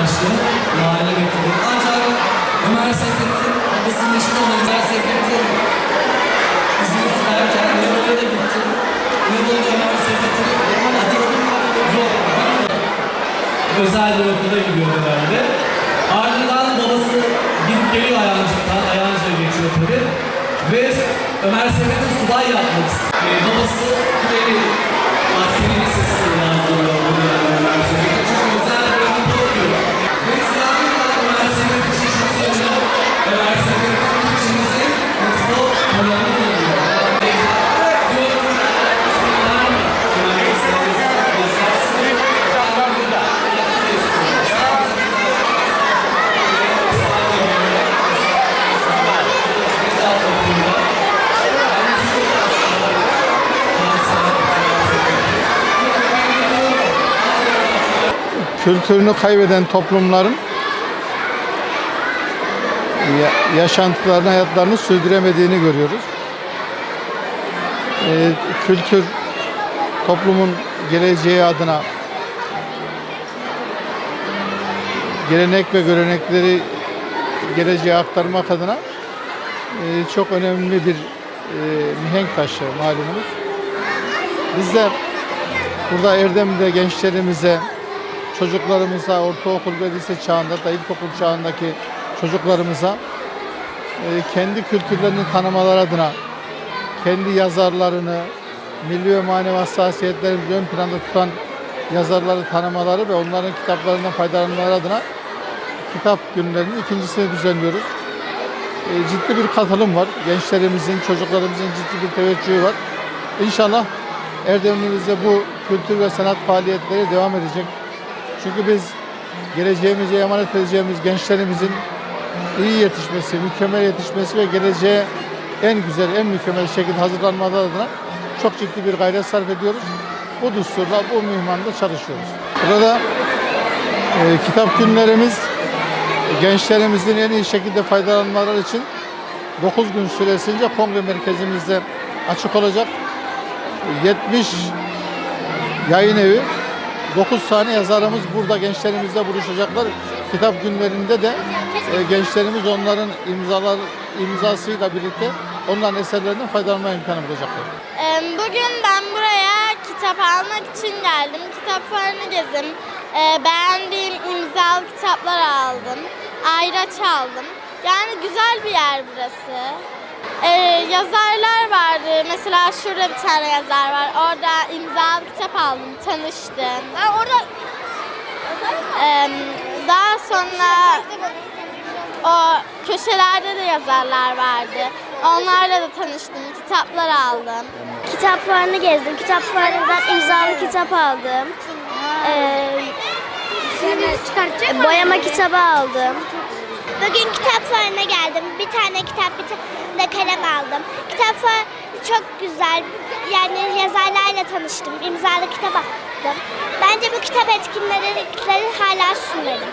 bir hale getirdik. Ancak Ömer Seyfettin babasının eşi olan Ömer Seyfettin izin isterken Anadolu'ya da gitti. Anadolu'da Ömer Seyfettin'in yok. Özel bir okula gidiyor herhalde. Ardından babası gidip geliyor Ayancık'tan. Ayancık'a geçiyor tabii. Ve Ömer Seyfettin subay yapmak istiyor. Babası Kuleli askeri lisesinde kültürünü kaybeden toplumların ya- yaşantılarını, hayatlarını sürdüremediğini görüyoruz. Ee, kültür toplumun geleceği adına gelenek ve görenekleri geleceğe aktarmak adına e, çok önemli bir e, mihenk taşı malumunuz. Biz burada Erdem'de gençlerimize, çocuklarımıza, ortaokul ve lise çağında da ilkokul çağındaki çocuklarımıza e, kendi kültürlerini tanımaları adına kendi yazarlarını, milli ve manevi hassasiyetlerini ön planda tutan yazarları tanımaları ve onların kitaplarından faydalanmaları adına kitap günlerinin ikincisini düzenliyoruz. E, ciddi bir katılım var. Gençlerimizin, çocuklarımızın ciddi bir teveccühü var. İnşallah Erdemli'mizde bu kültür ve sanat faaliyetleri devam edecek. Çünkü biz geleceğimize emanet edeceğimiz gençlerimizin iyi yetişmesi, mükemmel yetişmesi ve geleceğe en güzel, en mükemmel şekilde hazırlanmaları adına çok ciddi bir gayret sarf ediyoruz. Bu düsturla, bu mühimanda çalışıyoruz. Burada e, kitap günlerimiz gençlerimizin en iyi şekilde faydalanmaları için 9 gün süresince kongre merkezimizde açık olacak. 70 yayın evi 9 tane yazarımız burada gençlerimizle buluşacaklar. Kitap günlerinde de e, gençlerimiz onların imzalar imzasıyla birlikte onların eserlerinden faydalanma imkanı bulacaklar. Bugün ben buraya kitap almak için geldim. Kitap fuarını gezdim. Ee, Beğendiğim imzalı kitaplar aldım. Ayraç aldım. Yani güzel bir yer burası. Ee, yazarlar vardı. Mesela şurada bir tane yazar var. Orada imzalı kitap aldım. Tanıştım. orada daha sonra o köşelerde de yazarlar vardı. Onlarla da tanıştım. Kitaplar aldım. Kitap fuarını gezdim. Kitap fuarından imzalı kitap aldım. Ee, boyama kitabı aldım. Bugün kitap fuarına geldim. Bir tane kitap, bir tane kalem aldım. Kitap fuarı çok güzel. Yani yazarlarla tanıştım. İmzalı kitap aldım. Bence bu kitap etkinlikleri hala sunmalı.